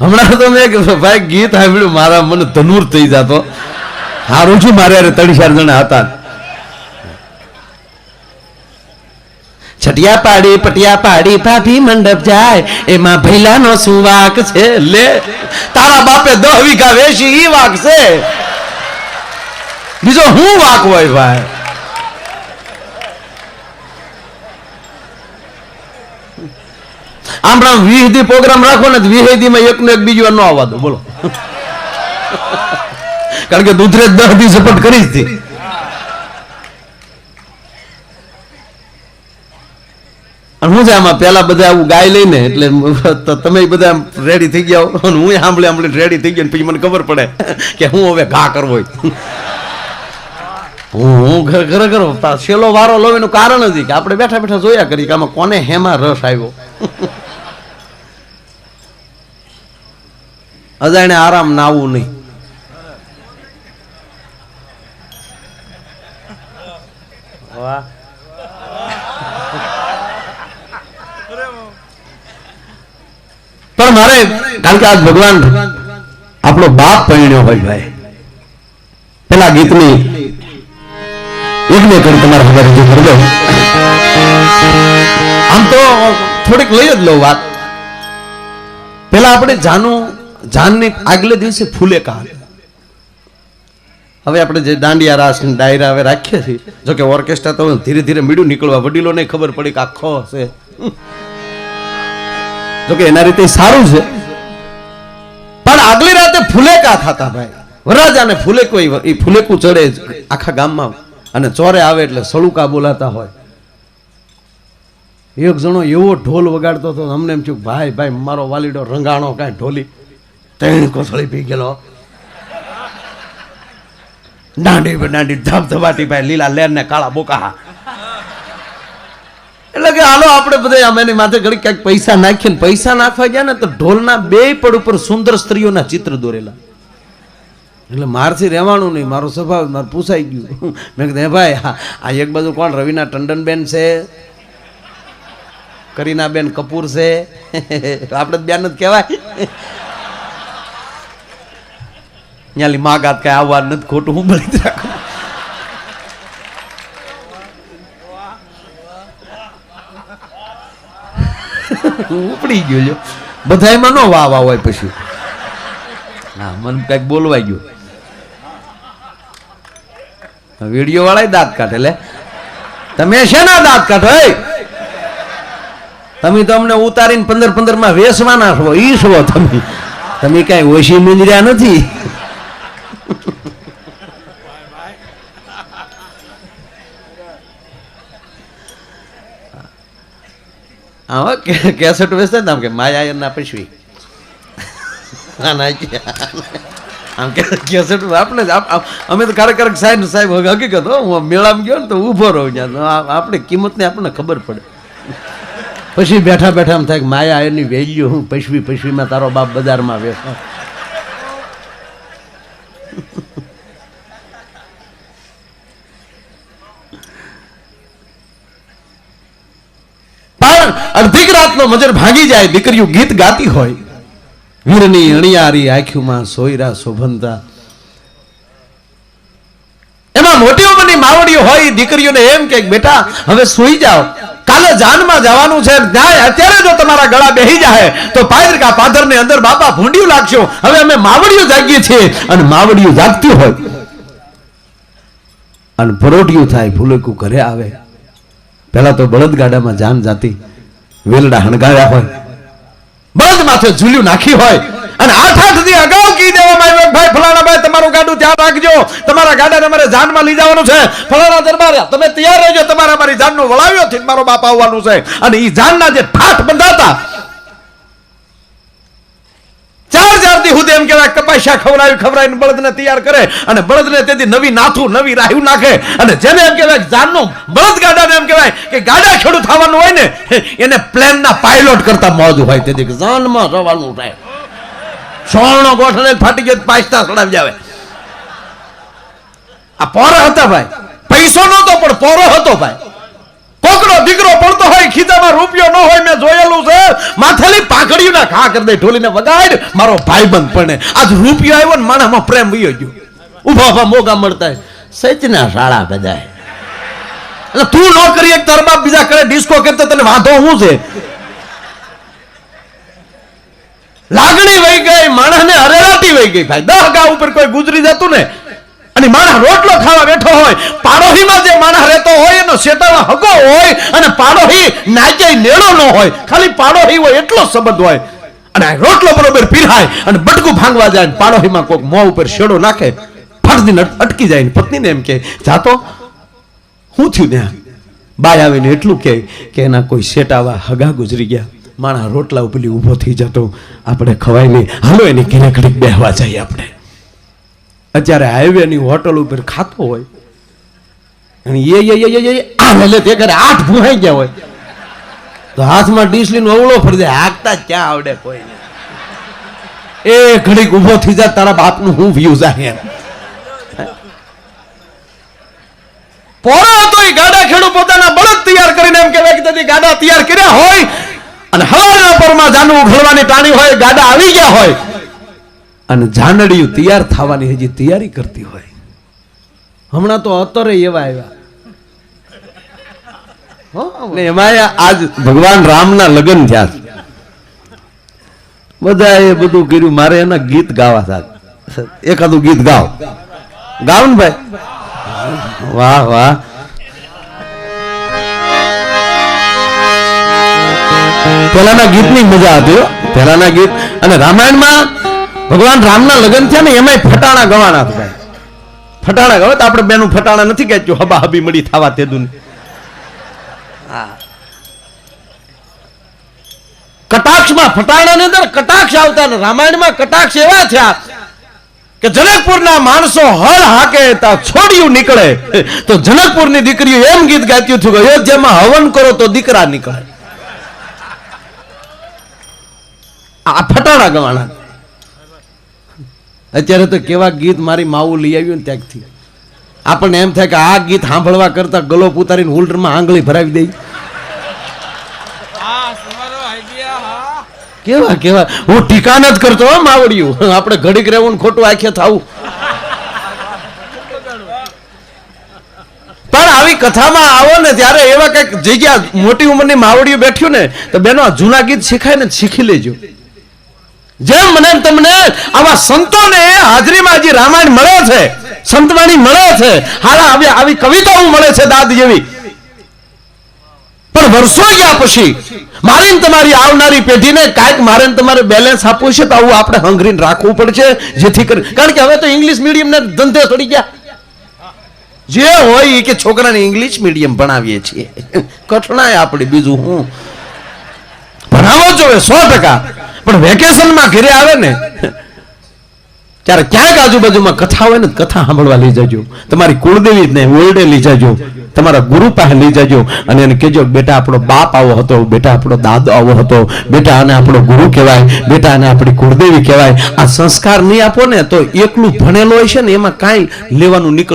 હમણાં તો મેં ભાઈ, ગીત સાંભળ્યું, મારા મને ધનુર થઈ જતો. હારું છું મારે અરે ત્રણ ચાર જણા હતા. છટિયા પાડી પટિયા પાડી ભાભી મંડપ જાય, એમાં ભૈલાનો શું વાક છે, લે. તારા બાપે દહ વીઘા વેશી ઈ વાક છે બીજો હું વાક હોય, ભાઈ? આમ પણ વીસ દી પ્રોગ્રામ રાખો ને વીસ દી માં એક બીજું ન આવવા દો, બોલો. કારણ કે દૂધરે દસ દી સપોર્ટ કરી જ હતી. હું છે આમાં પેલા બધા આવું ગાય લઈને, એટલે તમે બધા રેડી થઈ ગયા હો. સાંભળી સાંભળી રેડી થઈ ગયો પછી મને ખબર પડે કે હું હવે ઘા કરવો. હું હું ખરે- ખરેખર છેલ્લો વારો લો એનું કારણ જ કે આપણે બેઠા બેઠા જોયા કરી કે આમાં કોને હેમાં રસ આવ્યો. અજાણે આરામ ના આવવું નહીં. પણ મારે, કારણ કે આજ ભગવાન આપણો બાપ પરિણ્યો હોય ભાઈ. પેલા ગીતની એક બે કરી તમારે ખબર રજૂ કરી આમ તો થોડીક લઈ જ લઉં વાત. પેલા આપણે જાનું જાનની આગલે દિવસે ફૂલેકા હવે આપણે જે દાંડિયા રાસ ડાયરા હવે રાખીએ છીએ, જોકે ઓર્કેસ્ટ્રા તો ધીરે ધીરે મીડું નીકળવા વડીલોને ખબર પડી કે આખો હશે. જોકે એના રીતે સારું છે. પણ આગલી રાતે ફૂલેકા થતા ભાઈ? વરરાજાને ફૂલેકો એ ફૂલેકું ચડે આખા ગામમાં. અને ચોરે આવે એટલે સળુકા બોલાતા હોય. એક જણો એવો ઢોલ વગાડતો હતો, અમને એમ થયું, ભાઈ ભાઈ, મારો વાલીડો રંગાણો કાંઈ ઢોલી ત્રણ કોથળી પી ગયેલો. દાંડી પર ધબધબાટી ભાઈ લીલા લેર ને કાળા બોકા. એટલે કે હાલો, આપણે બધા આમ એની માથે ઘડી ક્યાંક પૈસા નાખીને પૈસા નાખવા ગયા ને તો ઢોલના બે પડ ઉપર સુંદર સ્ત્રીઓના ચિત્ર દોરેલા. એટલે મારથી રહેવાનું નહીં, મારો સ્વભાવ, મારે પૂછાઈ ગયું. મેં કીધું, હે ભાઈ આ એક બાજુ કોણ? રવિના ટંડનબેન છે, કરીનાબેન કપૂર છે. આપણે બેન જ કહેવાય. ત્યાંલી માગાત કઈ આવવા નથી ખોટું હું બળી રાખું ઉપડી ગયો લ્યો બધાયમાં નો વાહ વાહ હોય પછી હા મને કંઈક બોલવાઈ ગયું વીડિયો વાળા દાંત કાઢે લે તમે શેના દાંત કાઢો તમે તો અમને ઉતારીને પંદર પંદરમાં વેસવાના છો ઈ છો તમે તમે કઈ ઓછી મિંજર્યા નથી આવા કેસેટ વેચતા ને આમ કે માયા ના પૈસવી ના ના આમ કે કેસેટ આપણે અમે તો ક્યારેક ક્યારેક સાહેબ સાહેબ હકીકત હું મેળામાં ગયો ને તો ઊભો રહું ત્યાં. આપણે કિંમતની આપણને ખબર પડે. પછી બેઠા બેઠા એમ થાય કે માયા એની વેલ્યુ હું પૈસવી પૈસવીમાં તારો બાપ બજારમાં વેચો પણ અડધીક રાતનો મજર ભાગી જાય, દીકરીઓ ગીત ગાતી હોય. વીરની અણિયારી આંખ્યુમાં સોયરા શોભનતા. એમાં મોટી ઉંમરની માવડીઓ હોય, દીકરીઓને એમ કે, બેટા, હવે સુઈ જાઓ. કાલે જાનમાં જવાનું છે. ન્યાય, અત્યારે જો તમારા ગળા બેહી જાય, તો પાદરકા પાદરની અંદર બાપા ભૂંડિયું લાગશો. હવે અમે માવડીઓ જાગીએ છીએ અને માવડીઓ જાગતી હોય. અને પરોઢિયું થાય ફૂલેકું ઘરે આવે. પેલા તો બળદગાડામાં જાન જાતી. વેલડા હણગાવ્યા હોય. બળદ માથે ઝૂલ્યું નાખી હોય. અને આઠ આઠ દી અગાઉ કહી દેવામાં આવ્યો ભાઈ, ફલાણા ભાઈ, તમારું ગાડું ધ્યાન રાખજો. તમારા ગાડાને તમારે જાનમાં લઈ જવાનું છે. ફલાણા દરબાર તમે તૈયાર રહેજો. તમારે મારી જાનનો વળાવ્યો થી મારો બાપ આવવાનું છે. અને એ જાનના જે ઠાઠ બંધાતા ચાર ચાર દી સુધી એમ કહેવાય, કપાસિયા ખવડાવી, ખવડાવીને બળદને તૈયાર કરે અને બળદને તેથી નવી નાથું, નવી રાહ્યું નાખે. અને જેને એમ કહેવાય જાનનો બળદ ગાડાને એમ કહેવાય કે ગાડા ખેડૂત થવાનું હોય ને એને પ્લેનના પાયલોટ કરતા મોજ હોય. તેથી જાનમાં રવાનું થાય. સોળનો ગોઠણે ફાટી ગયો તો પાછતા સડાવી જાવે. આ પોરો હતા ભાઈ. પૈસો નહોતો, પણ પોરો હતો ભાઈ. દીકરો પડતો હોય ખીચામાં રૂપિયો ન હોય, મેં જોયેલું છે. માથેલી પાઘડીઓના ઘા કરી દે, ઢોલીને વગાડ. મારો ભાઈબંધ પડે આજ રૂપિયો આવ્યો ને માણામાં પ્રેમ વયો ગયો. ઊભા ઊભા મોગા મળતા સચના શાળા બધા એટલે તું ન એક તાર બાપ બીજા કરે ડિસ્કો કરતો તને વાંધો શું છે? લાગણી વહી ગઈ, માણસને અરેરાટી વહી ગઈ. ભાઈ, દહ ગા ઉપર કોઈ ગુજરી જતું ને, અને માણસ રોટલો ખાવા બેઠો હોય પાડોહીમાં જે માણસ રહેતો હોય, એનો શેતાનો હગો હોય અને પાડોહી નાચે નેણો ન હોય. ખાલી પાડોહી હોય એટલો સંબંધ હોય. અને રોટલો બરોબર પીરાય અને બટકું ભાંગવા જાય ને કોઈક મોં ઉપર શેડો નાખે ફટદીને અટકી જાય પત્નીને એમ કે જાતો શું થયું ત્યાં બાય આવીને એટલું કહે કે એના કોઈ શેટાવા હગા ગુજરી ગયા. માણા રોટલા ઉપલી ઊભો થઈ જતો. આપણે ખવાય નહીં. હાલો એની ઘીરે બેહવા જઈએ આપણે. અત્યારે હાઈવેની હોટલ ઉપર ખાતો હોય અને એ એ એ એ એ આ લે તે કરે આઠ ભૂહાઈ ગયા હોય. તો હાથમાં ડીશ લઈને અવળો ફરી જાય હાકતા ક્યાં આવડે કોઈ? એ ઘડીક ઊભો થઈ જાય તારા બાપનું હું વ્યૂ જાય એમ પોરો હતો એ ગાડા ખેડૂ પોતાના બળદ તૈયાર કરીને એમ કહેવાય કે તેથી ગાડા તૈયાર કર્યા હોય અને હવાના પરમાં જાનવું ઉઘડવાની ટાણી હોય, ગાડા આવી ગયા હોય અને જાનડિયું તૈયાર થવાની હજી તૈયારી કરતી હોય. હમણાં તો અત્યારે એવા આવ્યા. ને એમાં આજ ભગવાન રામના લગ્ન થયા છે. બધાએ બધું કર્યું. મારે એના ગીત ગાવા સાહેબ. એકાદું ગીત ગાવ ગાવ ને ભાઈ. વાહ વાહ. પેલાના ગીતની મજા હતી પેલાના ગીત. અને રામાયણમાં ભગવાન રામના લગ્ન થયા ને એમાંય ફટાણા ગવાના હતા ફટાણા ગવા તો આપણે બેનું ફટાણા નથી કહેતું હબા હબી મળી થવા તેદું કટાક્ષમાં, ફટાણાની અંદર કટાક્ષ આવતા રામાયણમાં કટાક્ષ એવા થયા કે જનકપુરના માણસો હળ હાકે તા છોડિયું નીકળે. તો જનકપુરની દીકરીઓ એમ ગીત ગાતી હતું કે અયોધ્યામાં હવન કરો તો દીકરા નીકળે. આ ફટાણા ગવાણા અત્યારે તો કેવા ગીત મારી માવું લઈ આવ્યું ને ત્યાંથી આપણને એમ થાય કે આ ગીત સાંભળવા કરતા ગલો ઉતારીને હોલ્ડરમાં આંગળી ભરાવી દઈ હા તમારો આઈડિયા હા કેવા કેવા? હું ઠીકાન જ કરતો માવડિયું. આપણે ઘડીક રહેવું ખોટું આંખે થવું. પણ આવી કથામાં આવો ને ત્યારે એવા કંઈક જગ્યા, મોટી ઉંમરની માવડીઓ બેઠ્યું ને, તો બેનો જૂના ગીત શીખાય ને શીખી લેજો. જેમ મને તમને, આવા સંતોને હાજરીમાં હજી રામાયણ મળે છે, સંતવાણી મળે છે. હારા આવી આવી કવિતાઓ મળે છે દાદ જેવી. પણ વર્ષો ગયા પછી. મારે તમારી આવનારી પેઢીને કાંઈક મારે તમારે બેલેન્સ આપવું છે તો આવું આપણે હંગરીને રાખવું પડશે, જેથી કરી કારણ કે હવે તો ઇંગ્લિશ મીડિયમને ધંધે ચડી ગયા. જે હોય કે છોકરાને ઇંગ્લિશ મીડિયમ ભણાવીએ છીએ. કઠણાય આપણે બીજું હું. ભણાવો જોઈએ સો ટકા. પણ વેકેશનમાં ઘરે આવે ને, ત્યારે ક્યાંક આજુબાજુમાં કથા હોય ને કથા સાંભળવા લઈ જજો. તમારી કુળદેવી ને ઓરડે લઈ જજો. તમારા ગુરુ પાસે લઈ જજો અને એને કહેજો, બેટા, આપણો બાપ આવો હતો, બેટા, આપણો દાદો આવો હતો, બેટા, આને આપણો ગુરુ કહેવાય, બેટા, આને આપણી કુળદેવી કહેવાય. આ સંસ્કાર નહીં આપો ને, તો એકલું ભણેલો હોય છે ને, એમાં કાંઈ લેવાનું નીકળશે